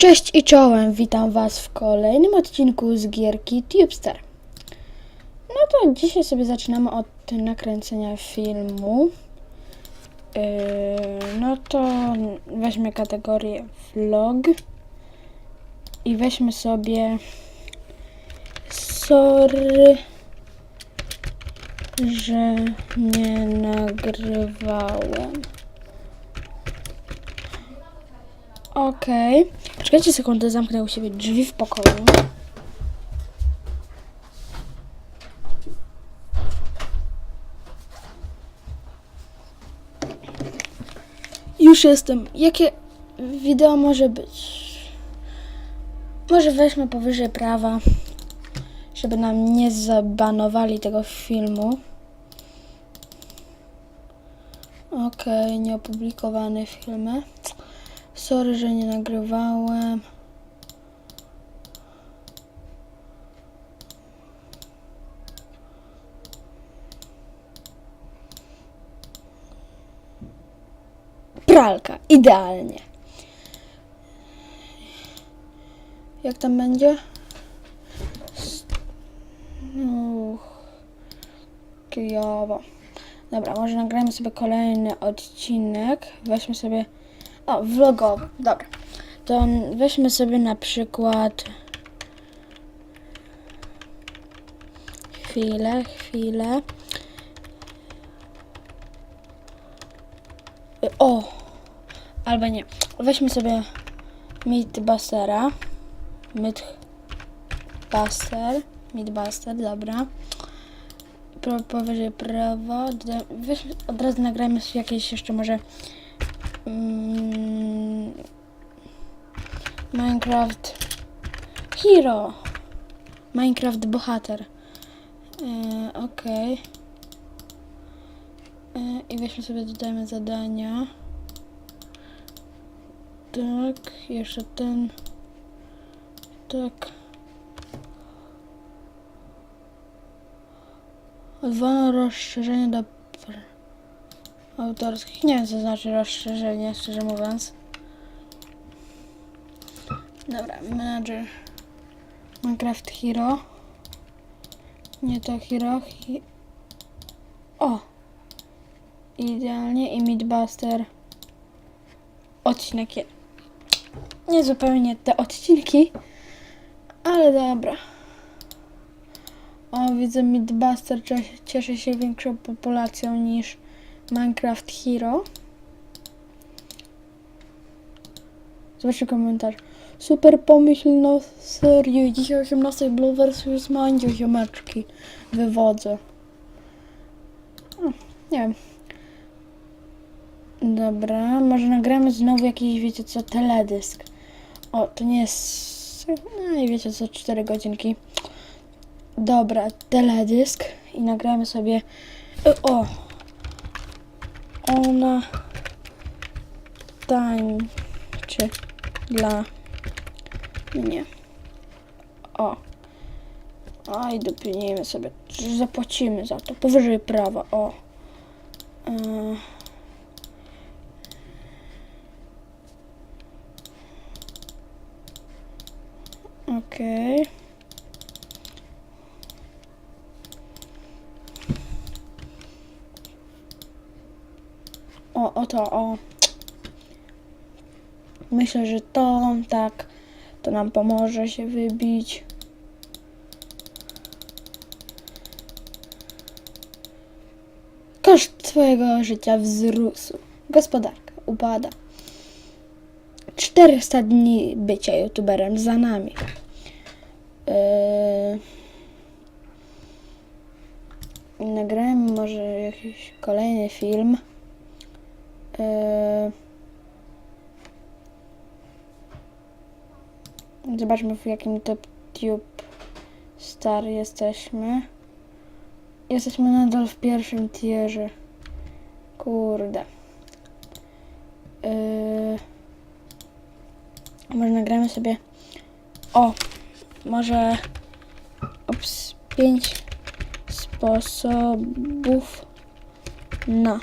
Cześć i czołem, witam Was w kolejnym odcinku z gierki Tubester. No to dzisiaj sobie zaczynamy od nakręcenia filmu. Yy, no to weźmy kategorię vlog i weźmy sobie sorry, że nie nagrywałem. Okej. Poczekajcie sekundę, zamknę u siebie drzwi w pokoju. Już jestem. Jakie wideo może być? Może weźmy powyżej prawa, żeby nam nie zabanowali tego filmu. Okej, nieopublikowane filmy. Sorry, że nie nagrywałem. Pralka, idealnie. Jak tam będzie? Uch, kijowo. Dobra, może nagramy sobie kolejny odcinek. Weźmy sobie o, vlogowy. Dobra. To weźmy sobie na przykład. Chwilę, chwilę. O! Albo nie. Weźmy sobie Meatbustera. Meatbuster. Meatbuster, dobra. Pro, powyżej prawo. Doda- Weźmy, od razu nagrajmy sobie jakieś jeszcze może Mm, Minecraft Hero. Minecraft bohater. E, Okej. E, I weźmy sobie dodajmy zadania. Tak, jeszcze ten. Tak. Dwa rozszerzenie do autorskich. Nie wiem, co znaczy rozszerzenie, szczerze mówiąc. Dobra, manager Minecraft Hero. Nie to Hero. Hi o! Idealnie i Midbuster. Odcinek. Nie zupełnie te odcinki, ale dobra. O, widzę Midbuster cie- cieszy się większą populacją niż Minecraft Hero. Zobaczcie komentarz. Super pomyśl na serio. Dzisiaj o 18 Blue vs. Mandzio ziomeczki wywodzę. O, nie wiem. Dobra, może nagramy znowu jakiś, wiecie co, teledysk. O, to nie jest... No i wiecie co, 4 godzinki. Dobra, teledysk i nagramy sobie... O! Ona tańczy dla mnie. O. Oj, dopinimy sobie. Zapłacimy za to. Powyżej prawa. O. E. Okej. O, o to, o. Myślę, że to tak, to nam pomoże się wybić. Koszt twojego życia wzrósł. Gospodarka upada. 400 dni bycia youtuberem za nami. Yy... Nagrałem może jakiś kolejny film. Yy... Zobaczmy w jakim top tube star jesteśmy. Jesteśmy nadal w pierwszym tierze. Kurde. Yy... Może nagramy sobie. O! Może. Ops, pięć sposobów na.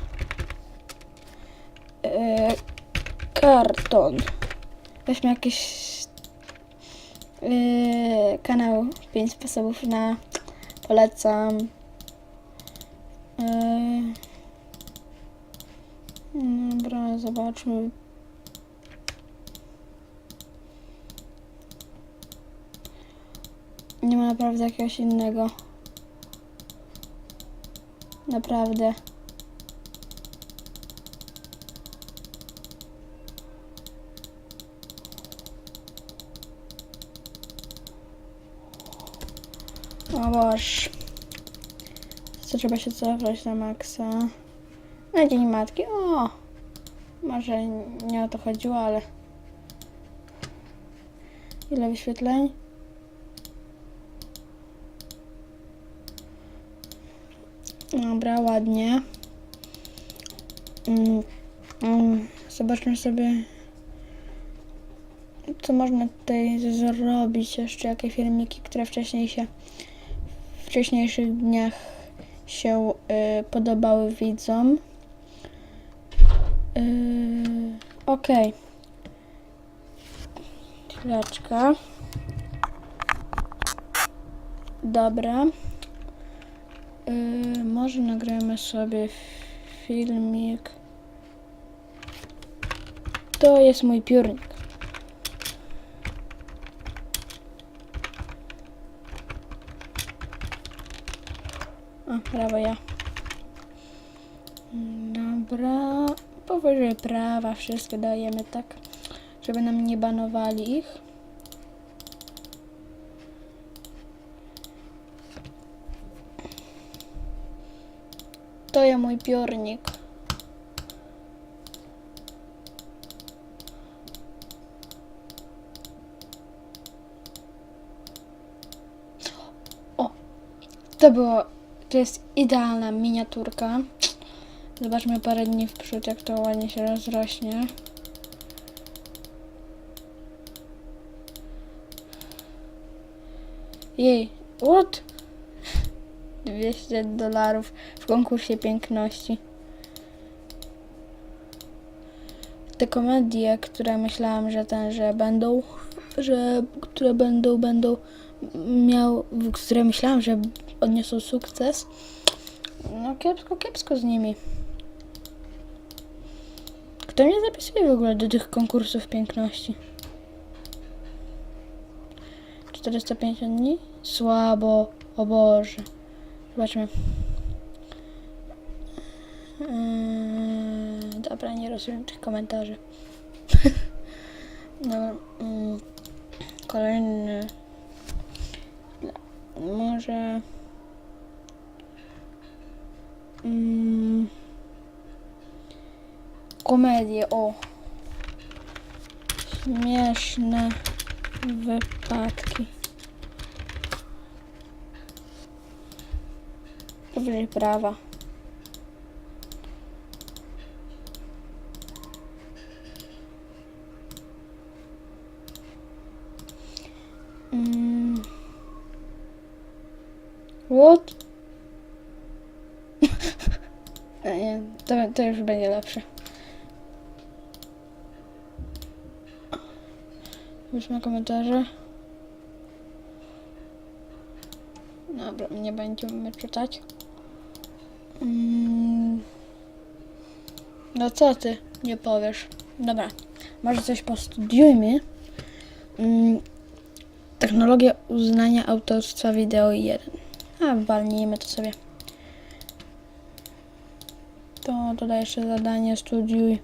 Yy, karton. Weźmy jakieś Yy, kanał 5 sposobów na polecam. Yy, dobra, zobaczmy. Nie ma naprawdę jakiegoś innego. Naprawdę. O Boż. Co trzeba się cofać na maksa? Na dzień matki. O! Może nie o to chodziło, ale... Ile wyświetleń? Dobra, ładnie. Mm, mm, zobaczmy sobie, co można tutaj zrobić. Jeszcze jakie filmiki, które wcześniej się wcześniejszych dniach się y, podobały widzom. Yy, Okej. Chwileczkę. Dobra. Yy, może nagramy sobie filmik. To jest mój piórnik. Prawo ja. Dobra. Powyżej prawa wszystkie dajemy tak, żeby nam nie banowali ich. To jest mój piórnik. O, to było, to jest idealna miniaturka. Zobaczmy parę dni w przód, jak to ładnie się rozrośnie. Jej, what? 200 dolarów w konkursie piękności. Te komedie, które myślałam, że ten, że będą, że które będą, będą miał, które myślałam, że odniosą sukces. No kiepsko, kiepsko z nimi. Kto mnie zapisuje w ogóle do tych konkursów piękności? 450 dni? Słabo, o Boże. Zobaczmy. Yy, dobra, nie rozumiem tych komentarzy. dobra. mm, kolejny. Może. Mm, komedie, o. Śmieszne wypadki. Powyżej prawa. Mm. What? Nie, to, to już będzie lepsze. Już komentarze. Dobra, nie będziemy czytać. Mm. No co ty nie powiesz? Dobra, może coś postudiujmy. Mm. Technologia uznania autorstwa wideo 1. A, walnijmy to sobie. To dodaj jeszcze zadanie, studiuj.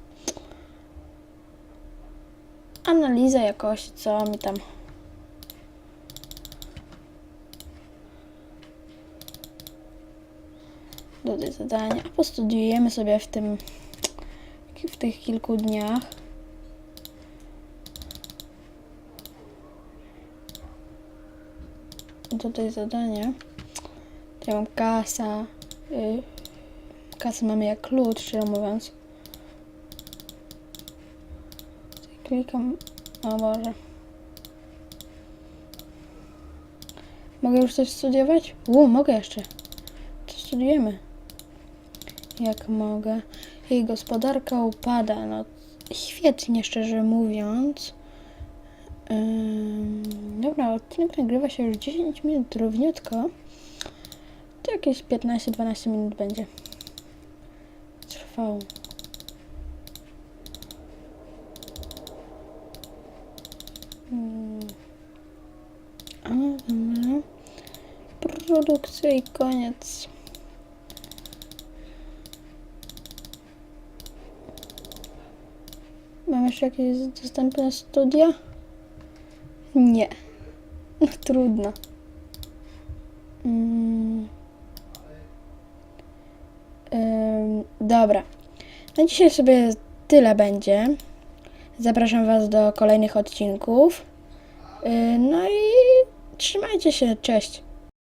Analiza jakości, co mi tam. Dodaj zadania. Postudiujemy sobie w tym, w tych kilku dniach. Dodaj zadanie. To ja mam kasa. Y, kasę mamy jak klucz, szczerze mówiąc. Klikam. O Boże. Mogę już coś studiować? U, mogę jeszcze. Co studiujemy? Jak mogę? Jej gospodarka upada. No, świetnie, szczerze mówiąc. Ym. Dobra, odcinek nagrywa się już 10 minut równiutko. To jakieś 15-12 minut będzie. Trwał. Hmm. A, dobra. Produkcja i koniec. Mam jeszcze jakieś dostępne studia? Nie. No trudno. Mm. Dobra. Na dzisiaj sobie tyle będzie. Zapraszam Was do kolejnych odcinków. No i trzymajcie się. Cześć.